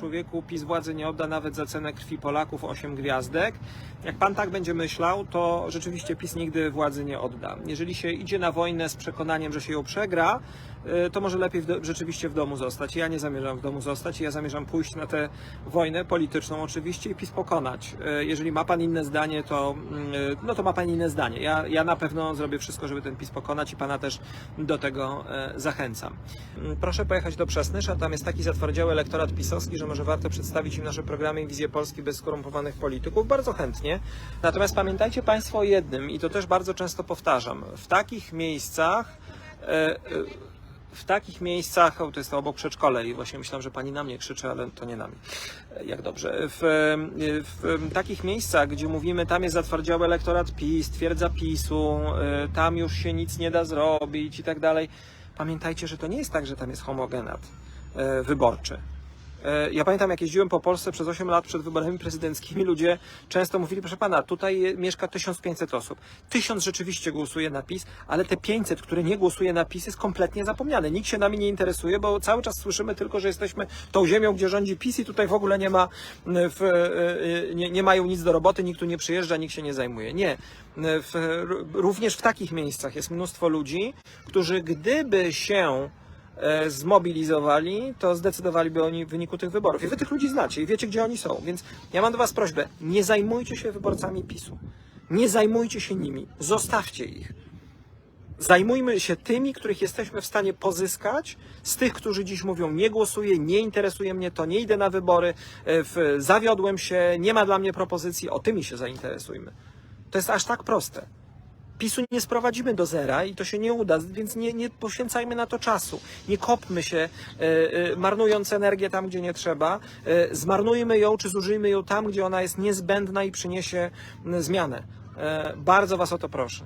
człowieku PiS władzy nie odda nawet za cenę krwi Polaków 8 gwiazdek. Jak pan tak będzie myślał, to rzeczywiście PiS nigdy władzy nie odda. Jeżeli się idzie na wojnę z przekonaniem, że się ją przegra, to może lepiej w do, rzeczywiście w domu zostać. Ja nie zamierzam w domu zostać, ja zamierzam pójść na tę wojnę polityczną oczywiście i PiS pokonać. Y, Jeżeli ma pan inne zdanie, to, y, no to ma pan inne zdanie. Ja, ja na pewno zrobię wszystko, żeby ten PiS pokonać i pana też do tego e, zachęcam. Mm, Proszę pojechać do Przasnysza, tam jest taki zatwardziały elektorat pisowski, że może warto przedstawić im nasze programy i wizję Polski bez skorumpowanych polityków. Bardzo chętnie. Natomiast pamiętajcie Państwo o jednym, i to też bardzo często powtarzam, w takich miejscach e, e, w takich miejscach, to jest to obok przedszkola i właśnie myślałem, że pani na mnie krzyczy, ale to nie na mnie. E, Jak dobrze. W, w, w takich miejscach, gdzie mówimy, tam jest zatwardziały elektorat PiS, twierdza PiSu, e, tam już się nic nie da zrobić i tak dalej. Pamiętajcie, że to nie jest tak, że tam jest homogenat e, wyborczy. E, Ja pamiętam, jak jeździłem po Polsce przez 8 lat przed wyborami prezydenckimi, ludzie często mówili, proszę pana, tutaj mieszka 1500 osób. 1000 rzeczywiście głosuje na PiS, ale te 500, które nie głosuje na PiS, jest kompletnie zapomniane. Nikt się nami nie interesuje, bo cały czas słyszymy tylko, że jesteśmy tą ziemią, gdzie rządzi PiS i tutaj w ogóle nie ma, w, e, e, nie, nie mają nic do roboty, nikt tu nie przyjeżdża, nikt się nie zajmuje. Nie. W, również w takich miejscach jest mnóstwo ludzi, którzy gdyby się zmobilizowali, to zdecydowaliby oni w wyniku tych wyborów. I wy tych ludzi znacie i wiecie, gdzie oni są. Więc ja mam do was prośbę, nie zajmujcie się wyborcami PiSu. Nie zajmujcie się nimi. Zostawcie ich. Zajmujmy się tymi, których jesteśmy w stanie pozyskać, z tych, którzy dziś mówią, nie głosuję, nie interesuje mnie to, nie idę na wybory, e, w, zawiodłem się, nie ma dla mnie propozycji, o tymi się zainteresujmy. To jest aż tak proste. PiSu nie sprowadzimy do zera i to się nie uda, więc nie, nie poświęcajmy na to czasu. Nie kopmy się, e, e, marnując energię tam, gdzie nie trzeba. E, zmarnujmy ją, czy zużyjmy ją tam, gdzie ona jest niezbędna i przyniesie zmianę. Bardzo Was o to proszę.